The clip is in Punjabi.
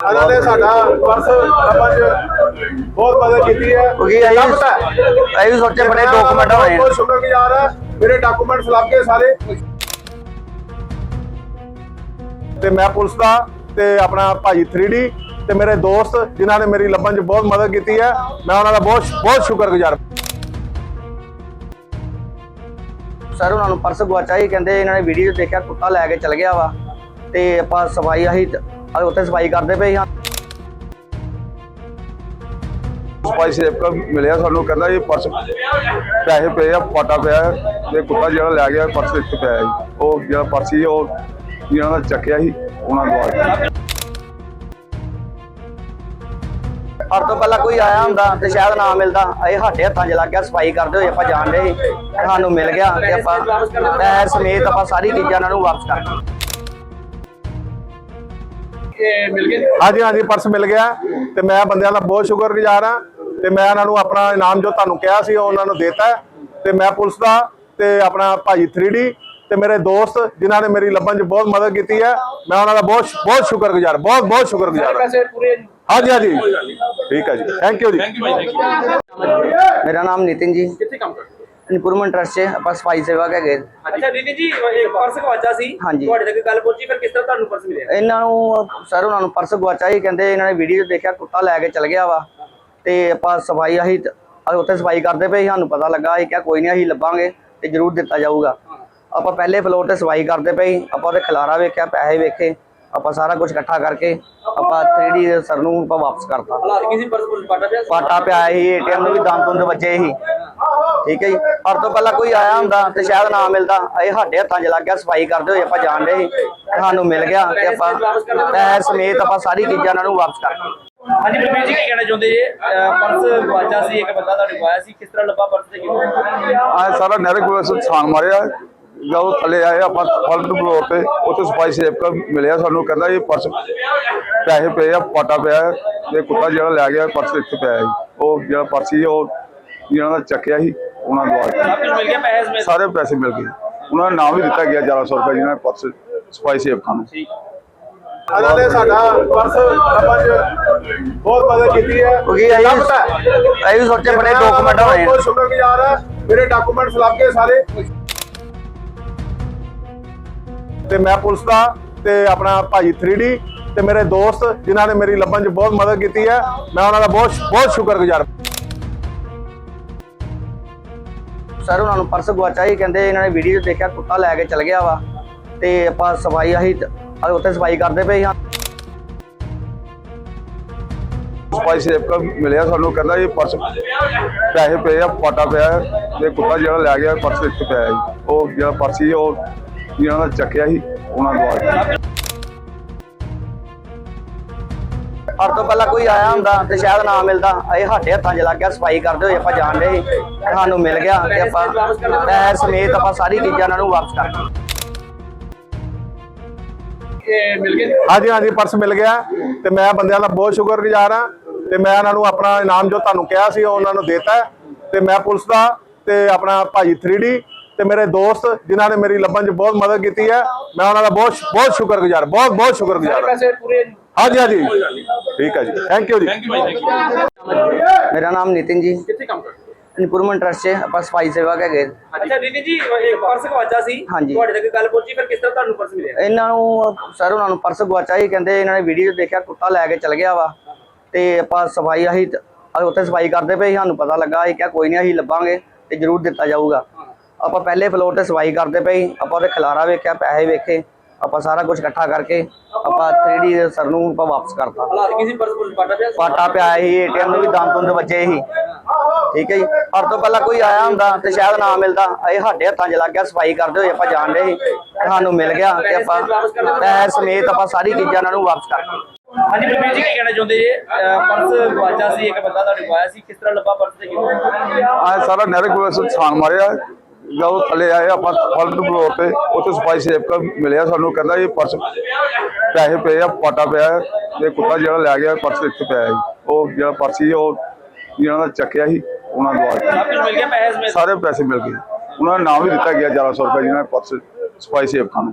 ਇਹਨਾਂ ਨੇ ਸਾਡਾ ਪਰਸ ਸਮਝ ਬਹੁਤ ਮਦਦ ਕੀਤੀ ਹੈ। ਕਿਉਂਕਿ ਅਸੀਂ ਸਭ ਦਾ ਹੈ। ਅਸੀਂ ਵੀ ਸੋਚੇ ਬੜੇ ਮੈਂ ਡਾਕੂਮੈਂਟ ਹੋਏ ਬਹੁਤ ਸ਼ੁਕਰਗੁਜ਼ਾਰ ਹਾਂ ਮੇਰੇ ਡਾਕੂਮੈਂਟਸ ਲੱਭ ਗਏ ਸਾਰੇ। ਤੇ ਮੈਂ ਪੁਲਿਸ ਦਾ ਤੇ ਆਪਣਾ ਭਾਈ 3D ਤੇ ਮੇਰੇ ਦੋਸਤ ਜਿਨ੍ਹਾਂ ਨੇ ਮੇਰੀ ਲੱਭਣ 'ਚ ਬਹੁਤ ਮਦਦ ਕੀਤੀ ਹੈ ਮੈਂ ਉਹਨਾਂ ਦਾ ਬਹੁਤ ਬਹੁਤ ਸ਼ੁਕਰਗੁਜ਼ਾਰ ਸਰ ਉਹਨਾਂ ਨੂੰ ਪਰਸ ਗਵਾਚਾ ਹੀ ਕਹਿੰਦੇ ਇਹਨਾਂ ਨੇ ਵੀਡੀਓ ਦੇਖਿਆ ਕੁੱਤਾ ਲੈ ਕੇ ਚਲ ਗਿਆ ਵਾ ਤੇ ਆਪਾਂ ਸਫ਼ਾਈ ਆਹੀ ਅਸੀਂ ਉੱਥੇ ਸਫ਼ਾਈ ਕਰਦੇ ਪਏ ਹਾਂ। ਸਪਾਈ ਸੇਵਕ ਮਿਲਿਆ ਸਾਨੂੰ ਕਹਿੰਦਾ ਇਹ ਪਰਸ ਪੈਸੇ ਪਏ ਆ ਪਾਟਾ ਪਿਆ ਤੇ ਕੁੱਤਾ ਜਿਹੜਾ ਲੈ ਗਿਆ ਪਰਸ ਇੱਥੇ ਪਿਆ ਹੈ ਜੀ। ਉਹ ਜਿਹੜਾ ਪਰਸ ਸੀ ਉਹ ਜਿਹਨਾਂ ਦਾ ਚੱਕਿਆ ਸੀ ਉਹਨਾਂ ਨੂੰ ਆ ਹਰ ਤੋਂ ਪਹਿਲਾਂ ਕੋਈ ਆਇਆ ਹੁੰਦਾ ਤੇ ਸ਼ਾਇਦ ਨਾ ਮਿਲਦਾ ਇਹ ਸਾਡੇ ਹੱਥਾਂ 'ਚ ਲੱਗ ਗਿਆ ਸਫ਼ਾਈ ਕਰਦੇ ਹੋਏ ਆਪਾਂ ਜਾਣ ਰਹੇ ਸੀ ਸਾਨੂੰ ਮਿਲ ਗਿਆ ਤੇ ਆਪਾਂ ਪੈਸੇ ਸਮੇਤ ਆਪਾਂ ਸਾਰੀ ਚੀਜ਼ਾਂ ਇਹਨਾਂ ਨੂੰ ਵਾਪਸ ਕਰ ਹਾਂਜੀ ਹਾਂਜੀ ਪਰਸ ਮਿਲ ਗਿਆ ਤੇ ਮੈਂ ਬੰਦਿਆਂ ਦਾ ਬਹੁਤ ਸ਼ੁਕਰਗੁਜ਼ਾਰ ਹਾਂ ਤੇ ਮੈਂ ਉਹਨਾਂ ਨੂੰ ਆਪਣਾ ਇਨਾਮ ਜੋ ਤੁਹਾਨੂੰ ਕਿਹਾ ਸੀ ਉਹ ਉਹਨਾਂ ਨੂੰ ਦੇਤਾ ਤੇ ਮੈਂ ਪੁਲਿਸ ਦਾ ਤੇ ਆਪਣਾ ਭਾਈ 3D ਤੇ ਮੇਰੇ ਦੋਸਤ ਜਿਨ੍ਹਾਂ ਨੇ ਮੇਰੀ ਲੱਭਣ 'ਚ ਬਹੁਤ ਮਦਦ ਕੀਤੀ ਹੈ ਮੈਂ ਉਹਨਾਂ ਦਾ ਬਹੁਤ ਬਹੁਤ ਸ਼ੁਕਰਗੁਜ਼ਾਰ ਬਹੁਤ ਬਹੁਤ ਸ਼ੁਕਰਗੁਜ਼ਾਰ ਹਾਂਜੀ ਹਾਂਜੀ। ਠੀਕ ਹੈ ਜੀ। ਥੈਂਕ ਯੂ ਜੀ। ਮੇਰਾ ਨਾਮ ਨਿਤਿਨ ਜੀ। ਕਿੱਥੇ ਕੰਮ ਕਰਦੇ? ਇੰਪਰੂਵਮੈਂਟ ਟਰਸਟ 'ਚ ਆਪਾਂ ਸਫ਼ਾਈ ਸੇਵਕ ਹੈਗੇ ਅੱਛਾ ਦੀਦੀ ਜੀ ਇੱਕ ਪਰਸ ਗਵਾਚਾ ਸੀ। ਹਾਂਜੀ। ਤੁਹਾਡੇ ਤੱਕ ਗੱਲ ਪਹੁੰਚੀ ਫਿਰ ਕਿਸ ਤਰ੍ਹਾਂ ਤੁਹਾਨੂੰ ਪਰਸ ਮਿਲਿਆ? ਇਹਨਾਂ ਨੂੰ ਸਰ ਉਹਨਾਂ ਨੂੰ ਪਰਸ ਗਵਾਚਾ ਹੀ ਕਹਿੰਦੇ ਇਹਨਾਂ ਨੇ ਵੀਡੀਓ 'ਚ ਦੇਖਿਆ ਕੁੱਤਾ ਲੈ ਕੇ ਚਲ ਗਿਆ ਵਾ। ਤੇ ਆਪਾਂ ਸਫ਼ਾਈ ਆਹੀ ਅਸੀਂ ਉੱਥੇ ਸਫ਼ਾਈ ਕਰਦੇ ਪਏ ਸੀ, ਸਾਨੂੰ ਪਤਾ ਲੱਗਾ ਅਸੀਂ ਕਿਹਾ ਕੋਈ ਨਹੀਂ ਅਸੀਂ ਲੱਭਾਂਗੇ ਤੇ ਜ਼ਰੂਰ ਦਿੱਤਾ ਜਾਊਗਾ। ਆਪਾਂ ਪਹਿਲੇ ਫਲੋਰ ਤੇ ਸਫ਼ਾਈ ਕਰਦੇ ਪਏ ਸੀ, ਆਪਾਂ ਉਹਦੇ ਖਲਾਰਾ ਵੇਖਿਆ ਪੈਸੇ ਵੇਖੇ। ਆਪਾਂ ਸਾਰਾ ਕੁਝ ਇਕੱਠਾ ਕਰਕੇ ਆਪਾਂ 3D ਦੇ ਸਰ ਨੂੰ ਆਪਾਂ ਵਾਪਸ ਕਰਤਾ। ਪਾਟਾ ਪਿਆ ਸੀ? ਪਾਟਾ ਪਿਆ ਸੀ ਏਟੀਐਮ ਨੂੰ ਵੀ ਦੰਦ ਦੁੰਦ ਵੱਜੇ ਸੀ। ਠੀਕ ਹੈ ਜੀ? ਹਰ ਤੋਂ ਪਹਿਲਾਂ ਕੋਈ ਆਇਆ ਹੁੰਦਾ ਤੇ ਸ਼ਾਇਦ ਨਾ ਮਿਲਦਾ। ਇਹ ਸਾਡੇ ਹੱਥਾਂ 'ਚ ਲੱਗ ਗਿਆ ਸਫ਼ਾਈ ਕਰਦੇ ਹੋਏ ਆਪਾਂ ਜਾਣ ਰਹੇ ਸੀ ਸਾਨੂੰ ਮਿਲ ਗਿਆ ਤੇ ਆਪਾਂ ਪੈਸੇ ਸਮੇਤ ਆਪਾਂ ਸਾਰੀ ਚੀਜ਼ਾਂ ਇਹਨਾਂ ਨੂੰ ਵਾਪਸ ਕਰ ਦਿੱਤੀਆਂ। ਹਾਂਜੀ ਬਲਬੀਰ ਜੀ ਕੀ ਕਹਿਣਾ ਚਾਹੁੰਦੇ ਜੀ? ਪਰਸ ਗਵਾਚਾ ਸੀ ਇੱਕ ਬੰਦਾ ਤੁਹਾਡੇ ਕੋਲ ਆਇਆ ਸੀ ਕਿਸ ਤਰ੍ਹਾਂ ਲੱਭਾ ਪਰਸ ਤੇ? ਕਿਵੇਂ ਆ ਸਾਰਾ ਨਹਿਰ ਕੋਲ ਛਾਣ ਮਾਰਿਆ। ਜਦੋਂ ਥੱਲੇ ਆਏ ਆਪਾਂ ਫਲਟ ਫਲੋਰ ਤੇ ਉੱਥੇ ਸਪਾਈ ਸੇਵਕ ਮਿਲਿਆ ਸਾਨੂੰ ਕਹਿੰਦਾ ਇਹ ਪਰਸ ਪੈਸੇ ਪਏ ਆ ਪਾਟਾ ਪਿਆ ਤੇ ਕੁੱਤਾ ਜਿਹੜਾ ਲੈ ਗਿਆ ਪਰਸ ਇੱਥੇ ਪਿਆ ਹੈ ਜੀ। ਉਹ ਜਿਹੜਾ ਪਰਸ ਸੀ ਉਹ ਜਿਹਨਾਂ ਦਾ ਚੱਕਿਆ ਸੀ ਉਹਨਾਂ ਨੂੰ ਆ ਗਿਆ ਸਭ ਕੁਝ ਮਿਲ ਗਿਆ ਪੈਸੇ ਸਮੇਤ ਸਾਰੇ ਪੈਸੇ ਮਿਲ ਗਏ। ਉਹਨਾਂ ਨੂੰ ਨਾਮ ਵੀ ਦਿੱਤਾ ਗਿਆ 1100 ਰੁਪਏ ਜਿਹਨਾਂ ਨੇ ਪਰਸ ਸਪਾਈ ਸੇਵਕਾਂ ਨੂੰ। ਇਹਨਾਂ ਨੇ ਸਾਡਾ ਪਰਸ ਲੱਭਣ 'ਚ ਬਹੁਤ ਮਦਦ ਕੀਤੀ ਹੈ। ਕਿਉਂਕਿ ਅਸੀਂ ਦਾ। ਅਸੀਂ ਵੀ ਸੋਚੇ ਬੜੇ ਡਾਕੂਮੈਂਟ ਹੋਏ। ਸ਼ੁਕਰਗੁਜ਼ਾਰ ਮੇਰੇ ਡਾਕੂਮੈਂਟਸ ਲੱਭ ਗਏ ਸਾਰੇ ਤੇ ਮੈਂ ਪੁਲਿਸ ਦਾ ਤੇ ਆਪਣਾ ਭਾਈ 3D ਤੇ ਮੇਰੇ ਦੋਸਤ ਜਿਨ੍ਹਾਂ ਨੇ ਮੇਰੀ ਲੱਭਣ 'ਚ ਬਹੁਤ ਮਦਦ ਕੀਤੀ ਹੈ ਮੈਂ ਉਹਨਾਂ ਦਾ ਬਹੁਤ ਬਹੁਤ ਸ਼ੁਕਰਗੁਜ਼ਾਰ ਸਰ ਉਹਨਾਂ ਨੂੰ ਪਰਸ ਗਵਾਚਾ ਹੀ ਕਹਿੰਦੇ ਇਹਨਾਂ ਨੇ ਵੀਡੀਓ ਦੇਖਿਆ ਕੁੱਤਾ ਲੈ ਕੇ ਚਲ ਗਿਆ ਵਾ। ਤੇ ਆਪਾਂ ਸਫ਼ਾਈ ਆਹੀ ਉੱਥੇ ਸਫ਼ਾਈ ਕਰਦੇ ਪਏ ਹਾਂ। ਸਪਾਈ ਸੇਵਕ ਮਿਲਿਆ ਸਾਨੂੰ ਕਹਿੰਦਾ ਇਹ ਪਰਸ ਪੈਸੇ ਪਏ ਆ ਪਾਟਾ ਪਿਆ ਤੇ ਕੁੱਤਾ ਜਿਹੜਾ ਲੈ ਗਿਆ ਪਰਸ ਇੱਥੇ ਪਿਆ। ਉਹ ਜਿਹੜਾ ਪਰਸ ਸੀ ਉਹ ਜਿਹਨਾਂ ਦਾ ਚੱਕਿਆ ਸੀ ਉਹਨਾਂ ਗਿਆ ਹਰ ਤੋਂ ਪਹਿਲਾਂ ਕੋਈ ਆਇਆ ਹੁੰਦਾ ਤੇ ਸ਼ਾਇਦ ਨਾ ਮਿਲਦਾ ਇਹ ਸਾਡੇ ਹੱਥਾਂ 'ਚ ਲੱਗ ਗਿਆ ਸਫ਼ਾਈ ਕਰਦੇ ਹੋਏ ਆਪਾਂ ਜਾਣ ਤੇ ਸਾਨੂੰ ਮਿਲ ਗਿਆ ਤੇ ਆਪਾਂ ਪੈਸੇ ਸਮੇਤ ਆਪਾਂ ਸਾਰੀ ਚੀਜ਼ਾਂ ਇਹਨਾਂ ਨੂੰ ਵਾਪਸ ਕਰ ਹਾਂਜੀ ਹਾਂਜੀ ਪਰਸ ਮਿਲ ਗਿਆ ਤੇ ਮੈਂ ਬੰਦਿਆਂ ਦਾ ਬਹੁਤ ਸ਼ੁਕਰਗੁਜ਼ਾਰ ਹਾਂ ਤੇ ਮੈਂ ਉਹਨਾਂ ਨੂੰ ਆਪਣਾ ਇਨਾਮ ਜੋ ਤੁਹਾਨੂੰ ਕਿਹਾ ਸੀ ਉਹ ਉਹਨਾਂ ਨੂੰ ਦੇਤਾ ਤੇ ਮੈਂ ਪੁਲਿਸ ਦਾ ਤੇ ਆਪਣਾ ਭਾਈ 3D ਤੇ ਮੇਰੇ ਦੋਸਤ ਜਿਨ੍ਹਾਂ ਨੇ ਮੇਰੀ ਲੱਭਣ 'ਚ ਬਹੁਤ ਮਦਦ ਕੀਤੀ ਹੈ ਮੈਂ ਉਹਨਾਂ ਦਾ ਬਹੁਤ ਬਹੁਤ ਸ਼ੁਕਰਗੁਜ਼ਾਰ ਬਹੁਤ ਬਹੁਤ ਸ਼ੁਕਰਗੁਜ਼ਾਰ ਹਾਂ। ਪੈਸੇ ਪੂਰੇ ਹਾਂਜੀ ਹਾਂਜੀ। ਠੀਕ ਹੈ ਜੀ। ਥੈਂਕ ਯੂ ਜੀ। ਮੇਰਾ ਨਾਮ ਨਿਤਿਨ ਜੀ। ਕਿੱਥੇ ਕੰਮ ਕਰਦੇ ਇੰਪਰੂਵਮੈਂਟ ਟਰਸਟ 'ਚ ਆਪਾਂ ਸਫ਼ਾਈ ਸੇਵਕ ਹੈਗੇ ਅੱਛਾ ਦੀਦੀ ਜੀ ਇੱਕ ਪਰਸ ਗਵਾਚਾ ਸੀ। ਹਾਂਜੀ। ਤੁਹਾਡੇ ਤੱਕ ਗੱਲ ਪਹੁੰਚੀ ਫਿਰ ਕਿਸ ਤਰ੍ਹਾਂ ਤੁਹਾਨੂੰ ਪਰਸ ਮਿਲਿਆ? ਇਹਨਾਂ ਨੂੰ ਸਰ ਉਹਨਾਂ ਨੂੰ ਪਰਸ ਗਵਾਚਾ ਹੀ ਕਹਿੰਦੇ ਇਹਨਾਂ ਨੇ ਵੀਡੀਓ 'ਚ ਦੇਖਿਆ ਕੁੱਤਾ ਲੈ ਕੇ ਚਲ ਗਿਆ ਵਾ। ਤੇ ਆਪਾਂ ਸਫ਼ਾਈ ਆਹੀ ਅਸੀਂ ਉੱਥੇ ਸਫ਼ਾਈ ਕਰਦੇ ਪਏ ਸੀ, ਸਾਨੂੰ ਪਤਾ ਲੱਗਾ ਅਸੀਂ ਕਿਹਾ ਕੋਈ ਨਹੀਂ ਅਸੀਂ ਲੱਭਾਂਗੇ ਤੇ ਜ਼ਰੂਰ ਦਿੱਤਾ ਜਾਊਗਾ। ਆਪਾਂ ਪਹਿਲੇ ਫਲੋਰ ਤੇ ਸਫ਼ਾਈ ਕਰਦੇ ਸੀ, ਆਪਾਂ ਉਹਦੇ ਖਲਾਰਾ ਵੇਖਿਆ ਪੈਸੇ ਵੇਖੇ ਆਪਾਂ ਸਾਰਾ ਕੁਝ ਇਕੱਠਾ ਕਰਕੇ ਆਪਾਂ 3D ਦੇ ਸਰ ਨੂੰ ਆਪਾਂ ਵਾਪਸ ਕਰਤਾ। ਪਾਟਾ ਪਿਆ ਸੀ? ਪਾਟਾ ਪਿਆ ਸੀ ਏਟੀਐਮ ਨੂੰ ਵੀ ਦੰਦ ਦੁੰਦ ਵੱਜੇ ਸੀ। ਠੀਕ ਹੈ ਜੀ ਹਰ ਤੋਂ ਪਹਿਲਾਂ ਕੋਈ ਆਇਆ ਹੁੰਦਾ ਤੇ ਸ਼ਾਇਦ ਨਾ ਮਿਲਦਾ। ਇਹ ਸਾਡੇ ਹੱਥਾਂ 'ਚ ਲੱਗ ਗਿਆ ਸਫ਼ਾਈ ਕਰਦੇ ਹੋਏ ਆਪਾਂ ਜਾਣ ਰਹੇ ਸੀ ਸਾਨੂੰ ਮਿਲ ਗਿਆ ਤੇ ਆਪਾਂ ਪੈਸੇ ਸਮੇਤ ਆਪਾਂ ਸਾਰੀ ਚੀਜ਼ਾਂ ਇਹਨਾਂ ਨੂੰ ਵਾਪਸ ਕਰ ਦਿੱਤੀਆਂ। ਹਾਂਜੀ ਬਲਬੀਰ ਜੀ ਕੀ ਕਹਿਣਾ ਚਾਹੁੰਦੇ ਜੀ? ਪਰਸ ਗਵਾਚਾ ਸੀ ਇੱਕ ਬੰਦਾ ਤੁਹਾਡੇ ਕੋਲ ਆਇਆ ਸੀ ਕਿਸ ਤਰ੍ਹਾਂ ਲੱਭਾ ਪਰਸ ਤੇ ਕਿਵੇਂ? ਆ ਸਾਰਾ ਨਹਿਰ ਕੋਲ ਛਾਣ ਮਾਰਿਆ। ਜਦੋਂ ਥੱਲੇ ਆਏ ਆਪਾਂ ਫਲਟ ਫਲੋਰ ਤੇ ਉੱਥੇ ਸਪਾਈ ਸੇਵਕ ਮਿਲਿਆ ਸਾਨੂੰ ਕਹਿੰਦਾ ਇਹ ਪਰਸ ਪੈਸੇ ਪਏ ਆ ਪਾਟਾ ਪਿਆ ਹੈ, ਤੇ ਕੁੱਤਾ ਜਿਹੜਾ ਲੈ ਗਿਆ ਪਰਸ ਇੱਥੇ ਪਿਆ ਹੈ ਜੀ। ਉਹ ਜਿਹੜਾ ਪਰਸ ਸੀ ਉਹ ਜਿਹਨਾਂ ਦਾ ਚੱਕਿਆ ਸੀ ਉਹਨਾਂ ਸਮੇਤ ਸਾਰੇ ਪੈਸੇ ਮਿਲ ਗਏ। ਉਹਨਾਂ ਨੂੰ ਨਾਮ ਵੀ ਦਿੱਤਾ ਗਿਆ 1100 ਰੁਪਏ ਜਿਹਨਾਂ ਨੇ ਪਰਸ ਸਪਾਈ ਸੇਵਕਾਂ ਨੂੰ।